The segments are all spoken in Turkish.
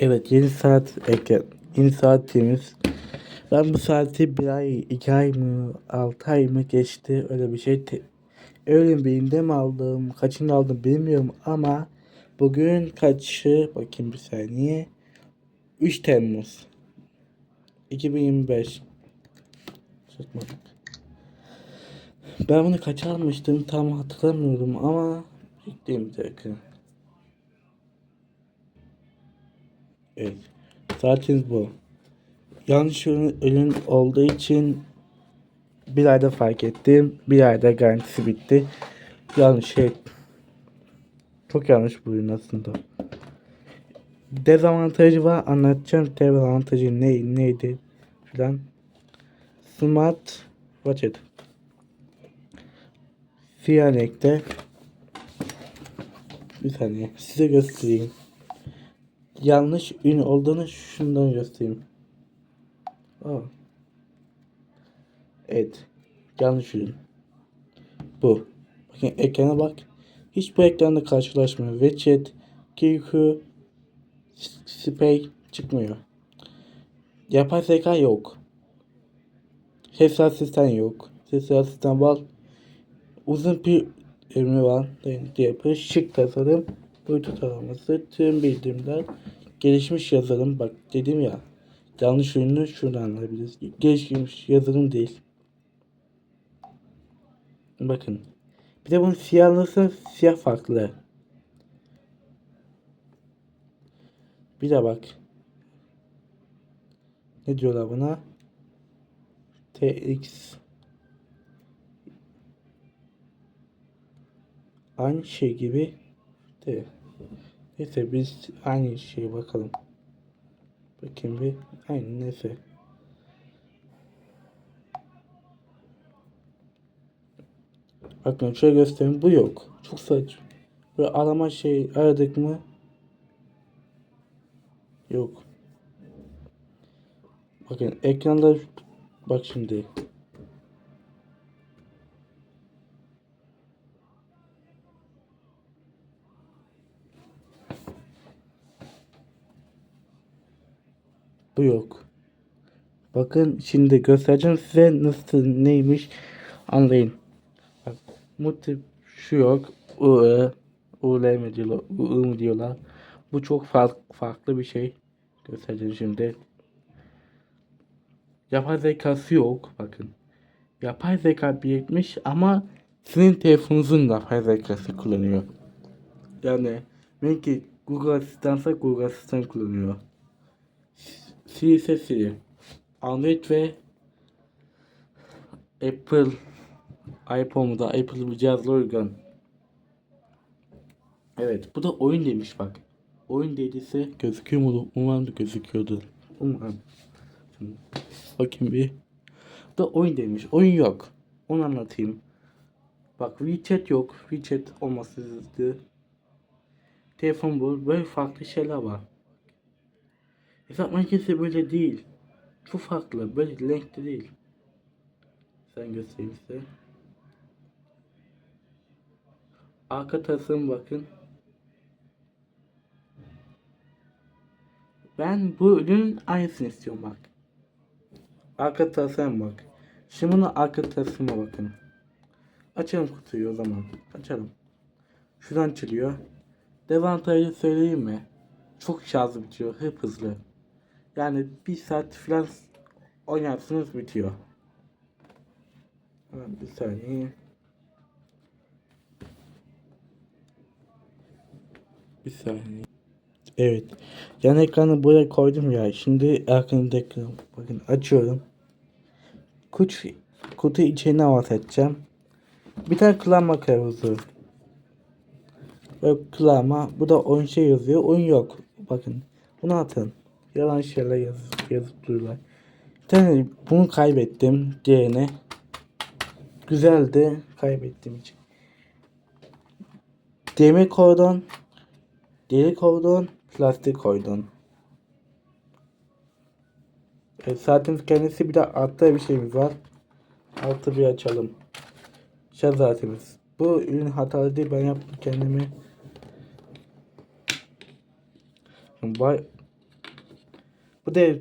Evet yeni saat ekle. Yeni saatimiz. Ben bu saati bir ay, iki ay mı, altı ay mı geçti öyle bir şey. Te- öyle birinde mi aldım, kaçını aldım bilmiyorum ama bugün kaçı bakayım bir saniye. 3 Temmuz 2025. Çıkmadık. Ben bunu kaç almıştım tam hatırlamıyorum ama bekleyeyim bir. Evet. Saatiniz bu. Yanlış ürün, olduğu için bir ayda fark ettim. Bir ayda garantisi bitti. Yanlış şey. Çok yanlış bu ürün aslında. Dezavantajı var anlatacağım. Dezavantajı ne, neydi filan. Smart Watch Siyah renkte. Bir saniye size göstereyim yanlış ün olduğunu şundan göstereyim. Aa. Evet. Yanlış ürün. Bu. Bakın ekrana bak. Hiç bu ekranda karşılaşmıyor. Widget, QQ, Spay çıkmıyor. Yapay zeka yok. Ses asistan yok. Ses asistan var. Uzun bir ömrü var. Renkli yapı, şık tasarım, boyutu taraması, tüm bildirimler, gelişmiş yazılım. Bak dedim ya, yanlış ürünü şuradan anlayabiliriz. Gelişmiş yazılım değil. Bakın. Bir de bunun siyahlısı siyah farklı. Bir de bak. Ne diyorlar buna? TX aynı şey gibi de. Neyse biz aynı şeye bakalım. Bakayım bir. Aynı neyse. Bakın şöyle göstereyim. Bu yok. Çok saçma. Böyle arama şey aradık mı? Yok. Bakın ekranda bak şimdi. Bu yok. Bakın şimdi göstereceğim size nasıl neymiş anlayın. Bak muti şu yok. UE, UL mi diyorlar, UU mu diyorlar. Bu çok fark, farklı bir şey. Göstereceğim şimdi. Yapay zekası yok bakın. Yapay zeka birikmiş ama sizin telefonunuzun yapay zekası kullanıyor. Yani belki Google Asistan'sa Google Asistan kullanıyor. Siri ise Siri. Android ve Apple iPhone'da Apple bir cihazla uygun. Evet bu da oyun demiş bak. Oyun dediyse gözüküyor mu? Umarım da gözüküyordur. Umarım. Şimdi bakayım bir. Bu da oyun demiş. Oyun yok. Onu anlatayım. Bak WeChat yok. WeChat olmasızdı. Telefon bu. Böyle farklı şeyler var. Hesap makinesi böyle değil. Çok farklı. Böyle renkli değil. Sen göstereyim size. Arka tasarım bakın. Ben bu ürünün aynısını istiyorum bak. Arka tasarım bak. Şimdi bunun arka tasarıma bakın. Açalım kutuyu o zaman. Açalım. Şuradan açılıyor. Devantajı söyleyeyim mi? Çok şarjı bitiyor. Hep hızlı. Yani bir saat falan oynarsınız bitiyor. Hemen bir saniye. Bir saniye. Evet. Yan ekranı buraya koydum ya. Şimdi arkamda ekran. Bakın açıyorum. Kutu, kutu içine avat edeceğim. Bir tane kullanma kılavuzu. Ve kullanma. Bu da oyun şey yazıyor. Oyun yok. Bakın. Bunu atın. Yalan şeyler yazıp, yazıp duruyorlar. Bir bunu kaybettim. Diğerini. Güzeldi. Kaybettiğim için. Demir kordon. Deri kordon. Plastik kordon. Evet, zaten kendisi bir de altta bir şeyimiz var. Altı bir açalım. Şarj saatimiz. Bu ürün hatalı değil. Ben yaptım kendimi. Şimdi Bu da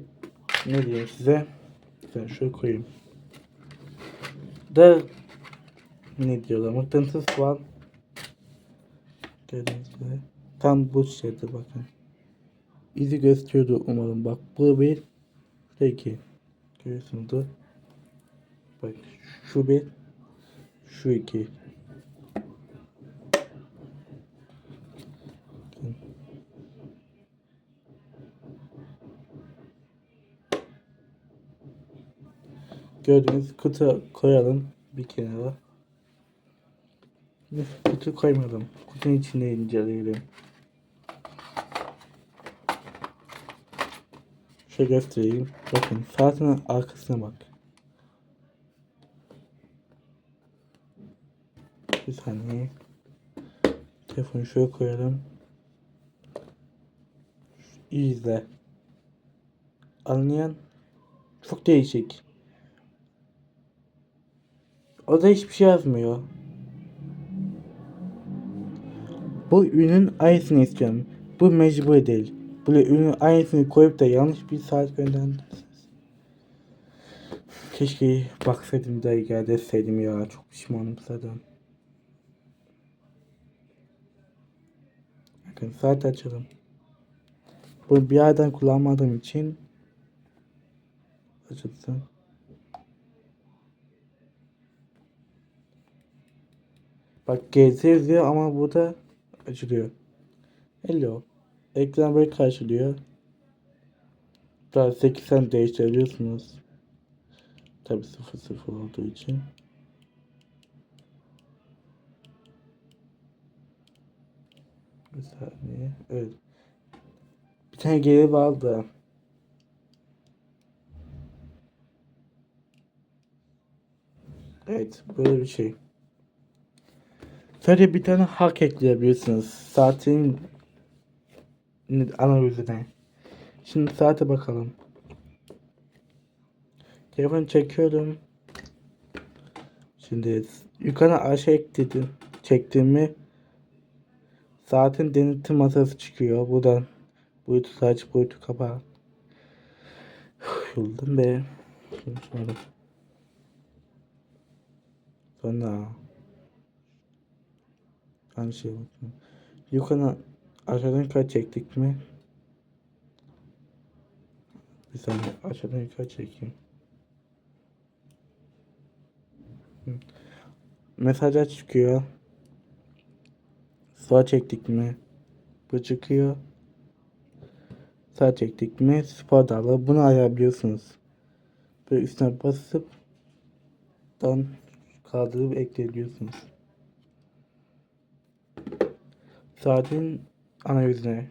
ne diyeyim size? Ben şöyle koyayım. Da ne diyorlar? Mıknatıs var. Gördüğünüz gibi. Tam bu şeyde bakın. İzi gösteriyordu umarım. Bak bu bir. Şu iki. Görüyorsunuzdur. Bak şu bir. Şu iki. Gördüğünüz kutu koyalım bir kenara. Kutu koymadım. Kutunun içinde inceleyelim. Şöyle göstereyim. Bakın saatin arkasına bak. Bir saniye. Telefonu şöyle koyalım. İyi izle. Anlayan çok değişik. O da hiçbir şey yazmıyor. Bu ürünün aynısını istiyorum. Bu mecbur değil. Böyle ürünün aynısını koyup da yanlış bir saat gönderdiniz. Keşke baksaydım da gel deseydim ya. Çok pişmanım zaten. Bakın saat açalım. Bunu bir yerden kullanmadığım için açılsın. Bak GS yazıyor ama burada açılıyor. Hello. Ekran böyle karşılıyor. Daha 8 sen değiştirebiliyorsunuz. Tabi 0 0 olduğu için. Bir saniye. Evet. Bir tane geri vardı. Evet. Böyle bir şey. Sadece bir tane hak ekleyebilirsiniz. Saatin analizine. Şimdi saate bakalım. Telefon çekiyorum. Şimdi yukarı aşağı ekledim. Çektiğimi saatin denetim masası çıkıyor. Buradan boyutu aç, boyutu kapa. Yoruldum be. Sonra Aynı şey bakın. Yukarı aşağıdan kaç çektik mi? Bir saniye aşağıdan yukarı çekeyim. Mesajlar çıkıyor. Sağ çektik mi? Bu çıkıyor. Sağ çektik mi? Spor dalı. Bunu ayarlıyorsunuz. Böyle üstüne basıp dan kaldırıp ekleyebiliyorsunuz. Saatin ana yüzüne.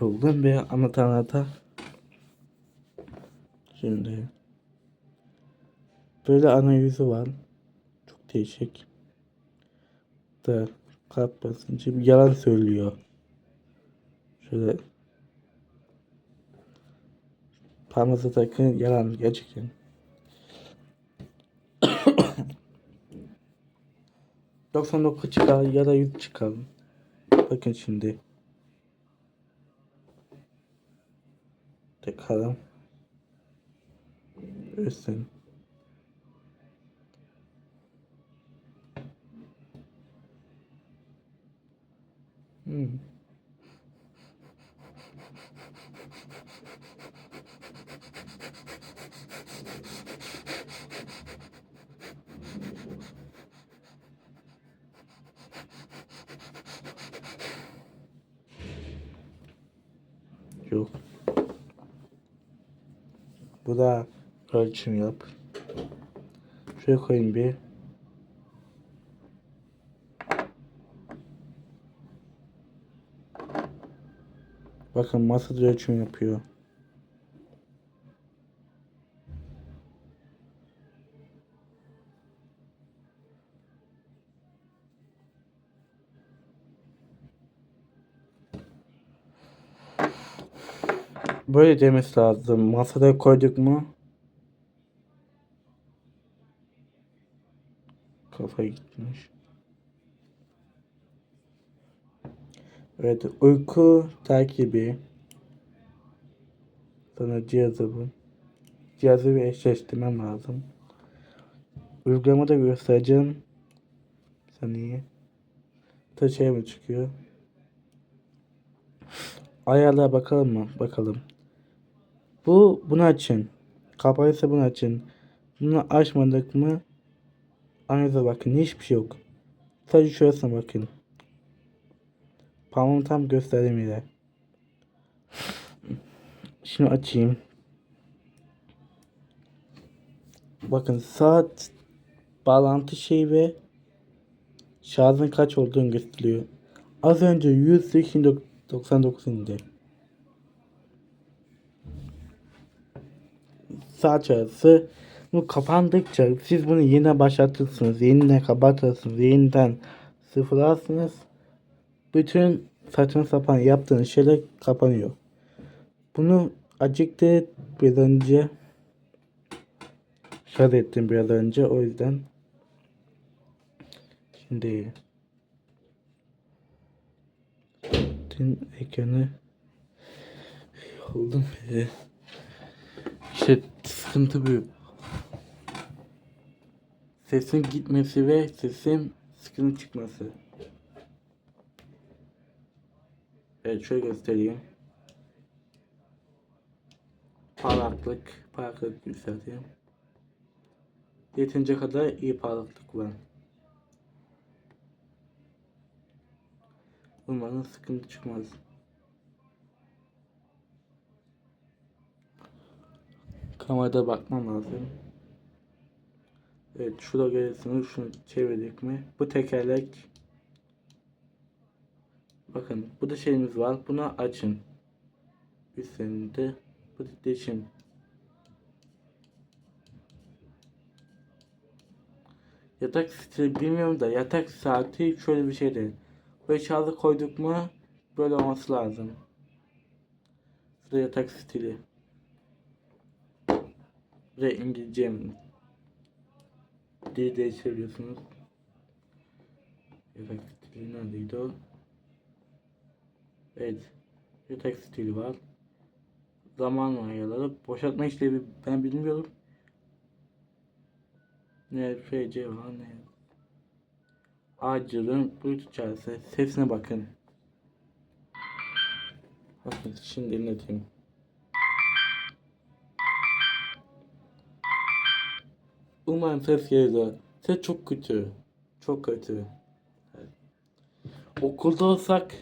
Yoldum ve anlata anlata. Şimdi. Böyle ana yüzü var. Çok değişik. Da kalp basıncı. Yalan söylüyor. Şöyle. Parmağınıza takın yalan gerçekten 99 çıkar ya da 100 çıkar. Bakın şimdi. Tekrardan. Üstün. Hmm. Yok. Bu da ölçüm yap. Şöyle koyayım bir. Bakın masada ölçüm yapıyor. Böyle demesi lazım. Masada koyduk mu? Kafa gitmiş. Evet uyku takibi. Sonra cihazı bu. Cihazı bir eşleştirmem lazım. Uygulama da göstereceğim. Bir saniye. Taşıya mı çıkıyor? Ayarlara bakalım mı? Bakalım. Bu bunu açın. Kapalıysa bunu açın. Bunu açmadık mı? Analize bakın. Hiçbir şey yok. Sadece şurasına bakın. Parmağımı tam yere. Şimdi açayım. Bakın saat bağlantı şeyi ve şarjın kaç olduğunu gösteriyor. Az önce 199 indi. Saat arası bu kapandıkça siz bunu yine başlatırsınız. Yeniden kapatırsınız. Yeniden sıfırlarsınız. Bütün saçma sapan yaptığınız şeyler kapanıyor. Bunu acıktı biraz önce şarj ettim biraz önce o yüzden şimdi bütün ekranı oldum. İşte sıkıntı büyük. Sesin gitmesi ve sesin sıkıntı çıkması. Evet şöyle göstereyim. Parlaklık, parlaklık yükselteyim. Yetince kadar iyi parlaklık var. Umarım sıkıntı çıkmaz. Kamerada bakmam lazım. Evet şurada görüyorsunuz şunu çevirdik mi? Bu tekerlek Bakın bu da şeyimiz var. Bunu açın. Üstlerinde bu titreşim. Yatak stili bilmiyorum da yatak saati şöyle bir şey değil. Böyle koyduk mu böyle olması lazım. Şurada yatak stili. Ve İngilizce dili değiştirebiliyorsunuz. Yatak stili neredeydi o? Evet. Yatak stili var. Zaman ayarları. Boşaltma işlevi ben bilmiyorum. Ne FC var ne. Acil'in Bluetooth çağrısı. Sesine bakın. Bakın şimdi dinleteyim. Umarım ses gelir. Ses çok kötü. Çok kötü. Okulda olsak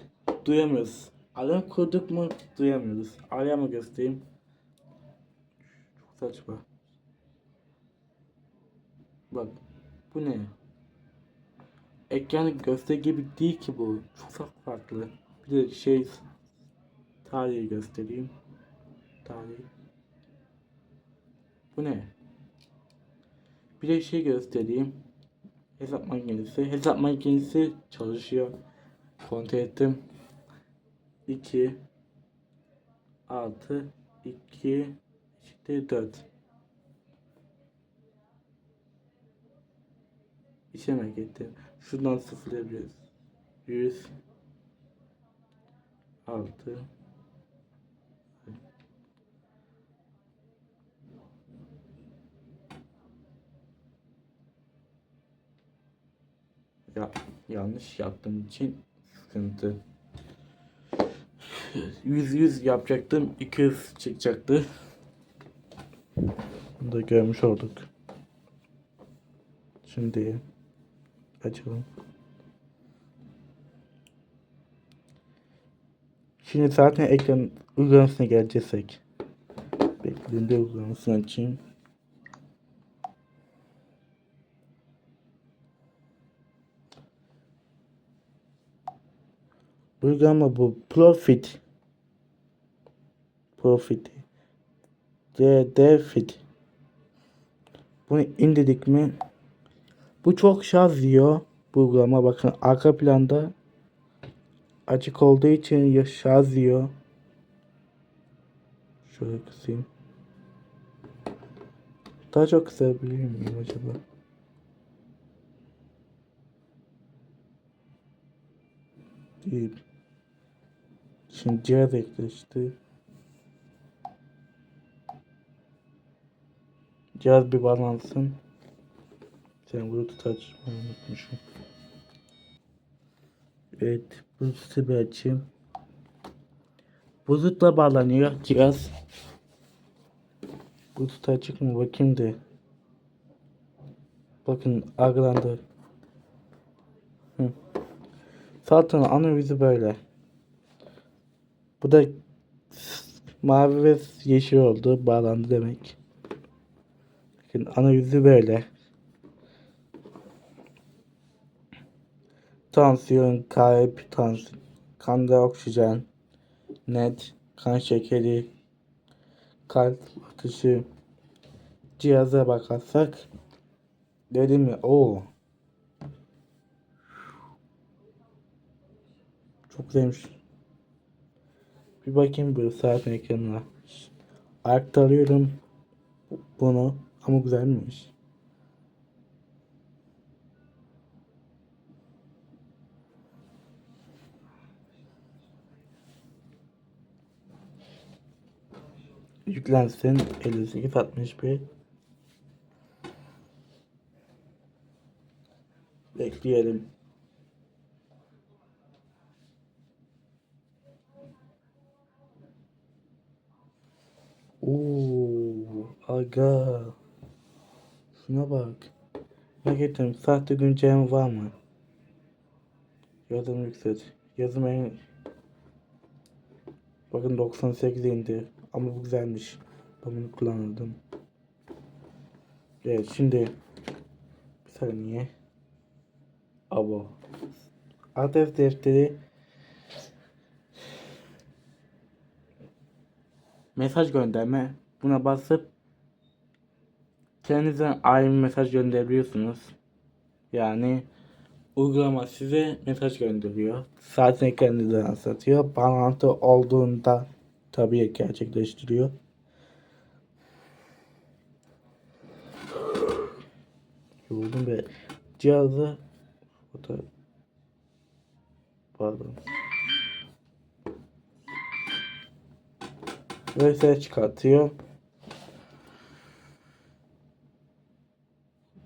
duyamıyoruz. Alarm kurduk mu duyamıyoruz. Alarmı göstereyim. Çok saçma. Bak bu ne? Ekran göster gibi değil ki bu. Çok farklı. Bir de şey tarihi göstereyim. Tarih. Bu ne? Bir de şey göstereyim. Hesap makinesi. Hesap makinesi çalışıyor. Kontrol ettim. 2 6 2 eşittir 4 İşleme gitti. Şuradan sıfırlayabiliriz. 100 6 ya yanlış yaptığım için sıkıntı. 100 100 yapacaktım. 200 çıkacaktı. Bunu da görmüş olduk. Şimdi açalım. Şimdi zaten ekran uygulamasına geleceksek. Beklediğimde uygulamasını açayım. Uygulama bu. Profit. Profit. D Fit. Bunu indirdik mi? Bu çok şarj yiyor. Bu uygulama bakın arka planda açık olduğu için şarj yiyor. Şöyle kısayım. Daha çok kısabilir miyim acaba? Değil. Şimdi cihaz ekleşti. Cihaz bir bağlansın. Sen Bluetooth açmayı unutmuşum. Evet. Bluetooth'u bir açayım. Bluetooth'la bağlanıyor cihaz. Bluetooth açık mı bakayım de. Bakın algılandı. Hı. Saltın ana yüzü böyle. Bu da mavi ve yeşil oldu. Bağlandı demek. Bakın ana yüzü böyle. Tansiyon, kalp, tans kanda oksijen, net, kan şekeri, kalp atışı cihaza bakarsak dedim mi o çok güzelmiş. Bir bakayım bu saat ekranına. Aktarıyorum bunu ama güzelmiş. Yüklensin 58 61 Bekleyelim. Oo, aga. Şuna bak. Getirdim? Sahte güncelleme var mı? Yazım yükselt. Yazım en... Bakın 98 indi. Ama bu güzelmiş. Ben bunu kullanırdım. Evet şimdi bir saniye. Abo. Adres defteri mesaj gönderme. Buna basıp kendinize ayrı bir mesaj gönderebiliyorsunuz. Yani uygulama size mesaj gönderiyor. Saatin ekranınızı anlatıyor. Bağlantı olduğunda tabii gerçekleştiriyor. Yoruldum ve cihazı foto pardon ve ses çıkartıyor.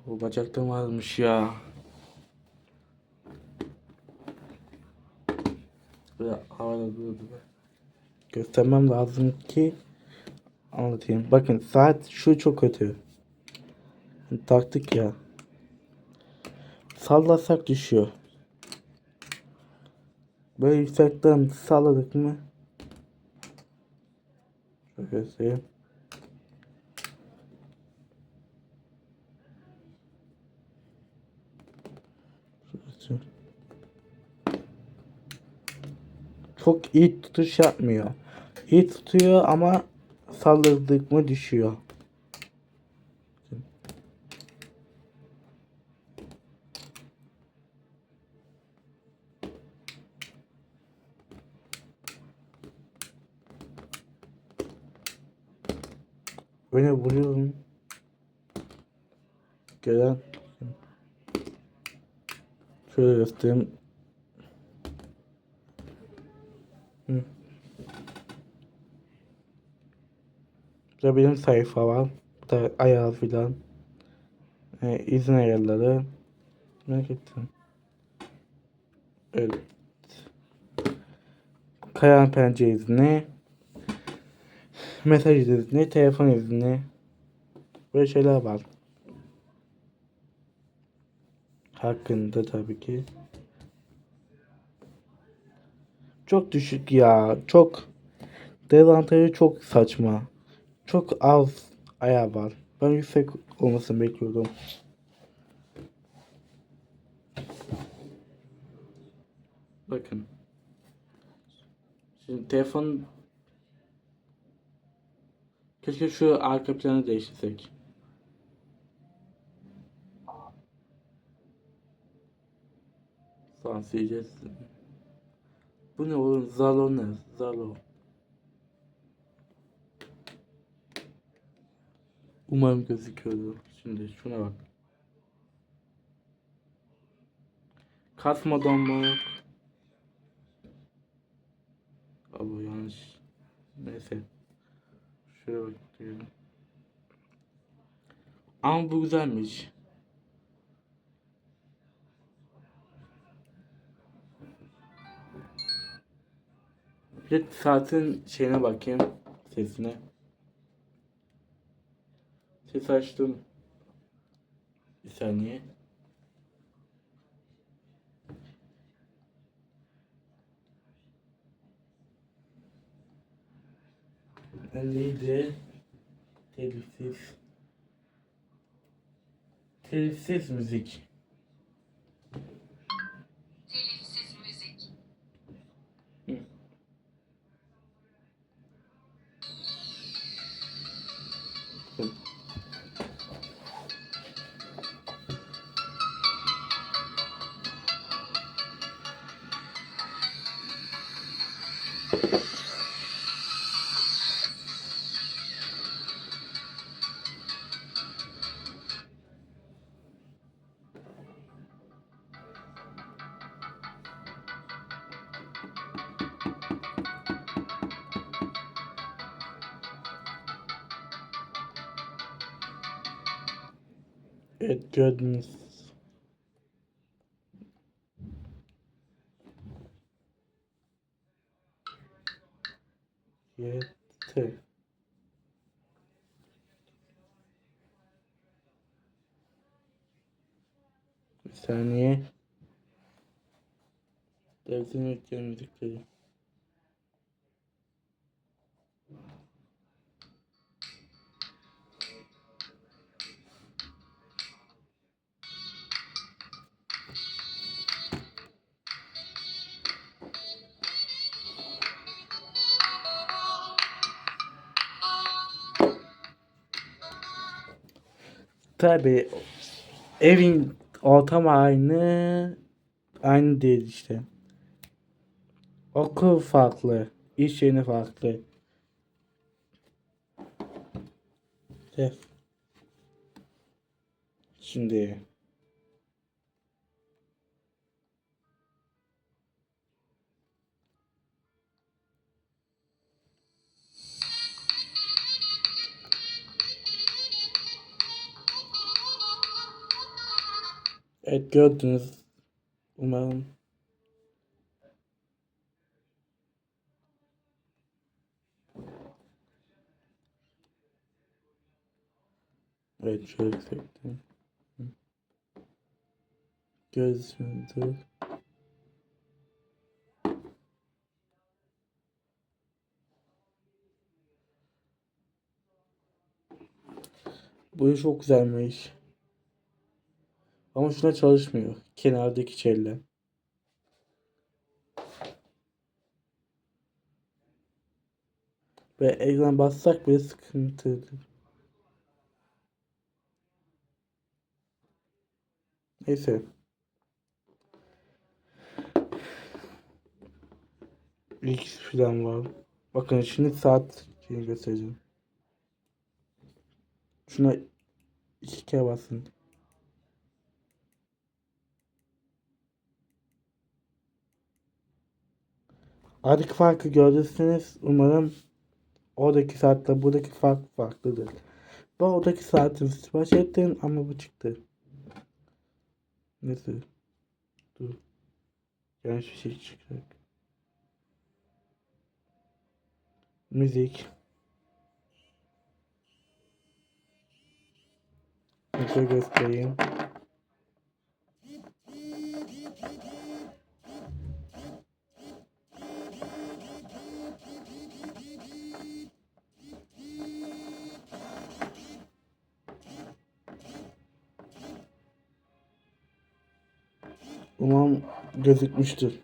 Bu bacakta varmış ya. Böyle havada durdu. Göstermem lazım ki anlatayım. Bakın saat şu çok kötü. Taktık ya. Sallasak düşüyor. Böyle yüksekten salladık mı? Şöyle. Çok iyi tutuş yapmıyor. İyi tutuyor ama salladık mı düşüyor. Böyle vuruyorum. Gelen şöyle göstereyim. Hı. Burada benim sayfa var. Burada ayağı filan. Ee, izin ayarları. Merak ettim. Evet. Kayan pencere izni. Mesaj izni, telefon izni. Böyle şeyler var. Hakkında tabii ki. Çok düşük ya. Çok dezavantajı çok saçma. Çok az ayağı var. Ben yüksek olmasını bekliyordum. Bakın. Şimdi telefon Keşke şu arka planı değiştirsek. Sansiyeceğiz. Bu ne oğlum? Zalo ne? Zalo. Umarım gözüküyordu. Şimdi şuna bak. Kasma donma yok. Abi yanlış. Neyse. Şöyle bak diyelim. Ama bu güzelmiş. Bir de saatin şeyine bakayım. Sesine. Ses açtım. Bir saniye. Neydi? Telifsiz. Telifsiz müzik. Telifsiz müzik. Evet gördünüz. good Tabi evin ortamı aynı aynı değil işte. Okul farklı, iş yeri farklı. Şimdi evet gördünüz. Umarım Evet şöyle yüksekten. Gözümüzü. Bu çok güzelmiş. Ama şuna çalışmıyor. Kenardaki şeyle. Ve ekran bassak bile sıkıntıdır. Neyse. X falan var. Bakın şimdi saat şeyini göstereceğim. Şuna iki kere basın. Aradaki farkı görürsünüz. Umarım oradaki saatle buradaki fark farklıdır. Ben oradaki saatin sipariş ettim ama bu çıktı. Neyse. Dur. Yanlış bir şey çıkacak. Müzik. Şöyle göstereyim. Umarım gözükmüştür.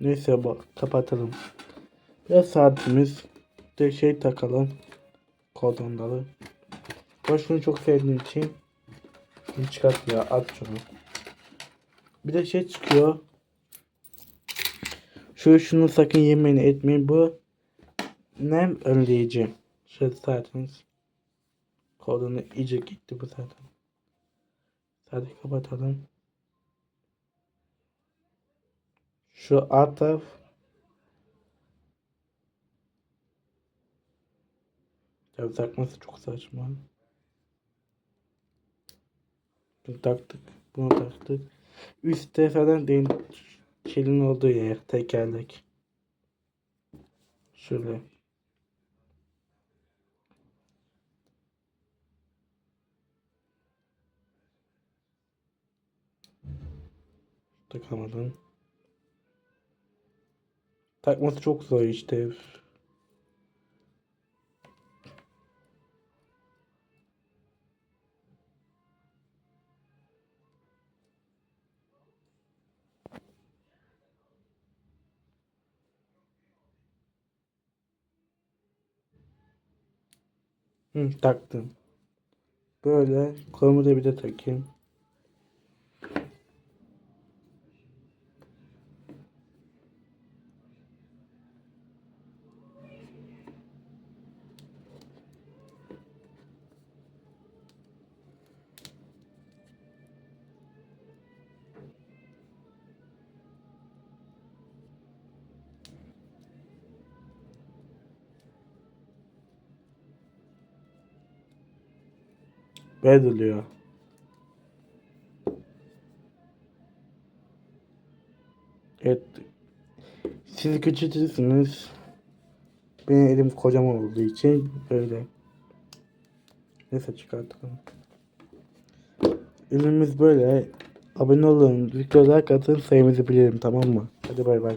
Neyse bak kapatalım. Ve saatimiz de şey takalım. Kordonları. Ben şunu çok sevdiğim için bunu çıkartmıyor. At şunu. Bir de şey çıkıyor. Şu şunu sakın yemeyin etmeyin. Bu nem önleyici. Şöyle saatiniz. Kordonu iyice gitti bu zaten. Hadi kapatalım. Şu taraf Ya takması çok saçma. Bunu taktık. Bunu taktık. Üstte falan değil. Çelin olduğu yer. Tekerlek. Şöyle. Takamadım. Takması çok zor işte. Hı, taktım. Böyle kolumu da bir de takayım. Duruyor. Evet. Siz küçültürsünüz. Benim elim kocaman olduğu için böyle. Neyse çıkartalım. Ürünümüz böyle. Abone olun. Videolar atın sayımızı bilelim tamam mı? Hadi bay bay.